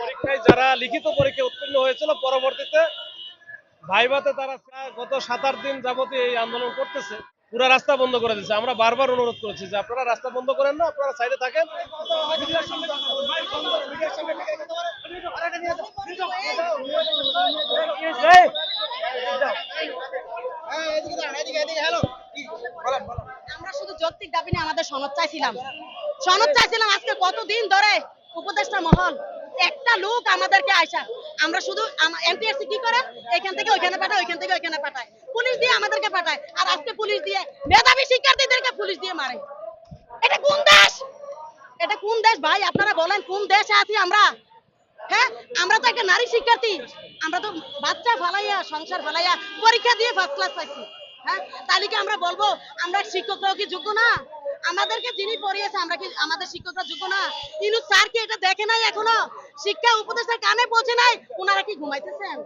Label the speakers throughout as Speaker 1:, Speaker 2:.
Speaker 1: পরীক্ষায় যারা লিখিত পরীক্ষা উত্তীর্ণ হয়েছিল, পরবর্তীতে ভাইভাতে তারা গত সাত আট দিন যাবতীয় এই আন্দোলন করতেছে। পুরো রাস্তা বন্ধ করে দিচ্ছে আমরা বারবার অনুরোধ করেছি যে আপনারা রাস্তা বন্ধ করেন না, আপনারা সাইডে থাকেন।
Speaker 2: আমরা শুধু যৌক্তিক দাবি নিয়ে আমাদের সনদ চাইছিলাম। সনদ চাইছিলাম আজকে কতদিন ধরে উপদেষ্টা মহল, একটা লোক আমাদেরকে আইসা, আমরা শুধু এনটিএসসি কি করে? এখান থেকে ওইখানে পাঠায়, ওইখান থেকে ওইখানে পাঠায়। পুলিশ দিয়ে আমাদেরকে পাঠায়, আর আজকে পুলিশ দিয়ে, মেধাবী শিক্ষার্থীদেরকে পুলিশ দিয়ে মারে। এটা কোন দেশ? এটা কোন দেশ ভাই? আপনারা বলেন, কোন দেশে আছি আমরা? হ্যাঁ? আমরা তো একটা নারী শিক্ষার্থী। আমরা তো বাচ্চা ফালাইয়া, সংসার ফালাইয়া পরীক্ষা দিয়ে ফার্স্ট ক্লাস পাইছি। হ্যাঁ? তাহলে কি আমরা বলব, আমরা শিক্ষকরাও কি যোগ্য না? আমাদেরকে যিনি পড়িয়েছে, আমরা কি আমাদের শিক্ষকরা যোগ্য না? কিন্তু স্যার কি এটা দেখে নাই এখনও? শিক্ষা উপদেষ্টার কানে পৌঁছে নাই ওনারা কি ঘুমাইতেছেন?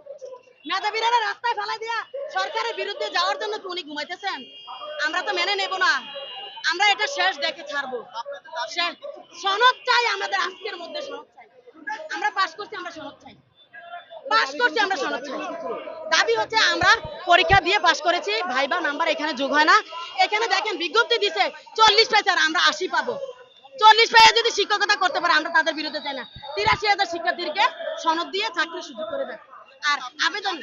Speaker 2: মেধাবীরা রাস্তায় ফেলাই দিয়া সরকারের বিরুদ্ধে যাওয়ার জন্য কি উনি ঘুমাইতেছেন। আমরা তো মেনে নেব না। আমরা এটা শেষ দেখে ছাড়বো। সনদ চাই আমাদের আজকের মধ্যে, সনদ চাই। আমরা করছি আমরা দাবি হচ্ছে আমরা পরীক্ষা দিয়ে পাস করেছি, ভাইবা নাম্বার এখানে যোগ হয় না। এখানে দেখেন বিজ্ঞপ্তি দিছে, চল্লিশ স্যার, আমরা আশি পাবো। চল্লিশ যদি শিক্ষকতা করতে পারে, আমরা তাদের বিরুদ্ধে চাই না। তিরাশি হাজার শিক্ষার্থীকে সনদ দিয়ে সুযোগ করে দেয় আর আবেদন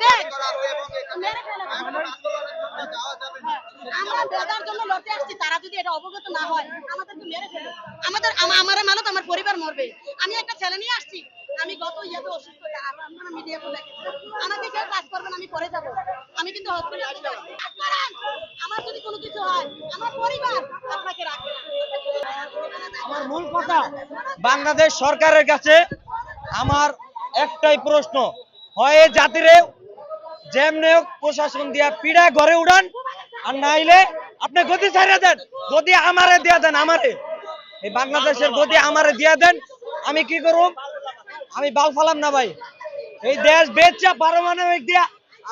Speaker 2: হ্যাঁ। আমরা বেদার জন্য লড়তে আসছি, তারা যদি এটা অবগত না হয়, আমাদেরকে মেরে ফেলে আমাদের আমা- আমার মানত, আমার পরিবার মরবে। আমি একটা ছেলে নিয়ে আসছি, আমি গত ইয়েতে অসুস্থ আপনারা মিডিয়াতে দেখেছেন আমাকে কেউ কাজ করবেন আমি করে যাব। আমি কিন্তু হসপিটালে আমার যদি কোনো কিছু হয়, আমার পরিবার আপনাকে রাখবে
Speaker 3: আমার মূল কথা, বাংলাদেশ সরকারের কাছে আমার একটাই প্রশ্ন, হয় জাতিরে যেমনে প্রশাসন দিয়া পিড়া ঘরে উড়ান, আর নাইলে আপনি গদি ছাড়িয়ে দেন, গদি আমারে দিয়া দেন, আমারে। এই বাংলাদেশের গদি আমারে দিয়া দেন আমি কি করব আমি বাল ফালাম না ভাই। এই দেশ বেচা পারমাণবিক দিয়া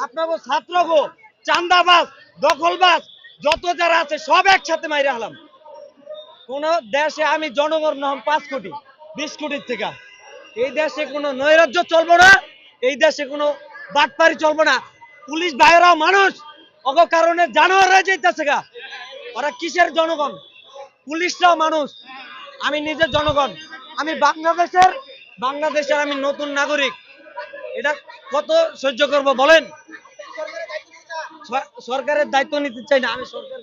Speaker 3: আপনাকে ছাত্র গো চান্দাবাজ, দখলবাজ, যত যারা আছে সব একসাথে মাইরে হলাম। কোন দেশে আমি জনগণ নাম পাঁচ কোটি, বিশ কোটির থেকে। এই দেশে কোনো নৈরাজ্য চলবো না, এই দেশে কোনো বাটপারি চলবো না। পুলিশ ভাইয়েরাও মানুষ, অগ কারণে জানোয়ার হয়ে যাইতেছে গা। ওরা কিসের জনগণ? পুলিশরাও মানুষ, আমি নিজের জনগণ। আমি বাংলাদেশের বাংলাদেশের আমি নতুন নাগরিক। এটা কত সহ্য করব বলেন? সরকারের দায়িত্ব নিতে চাই না, আমি সরকারের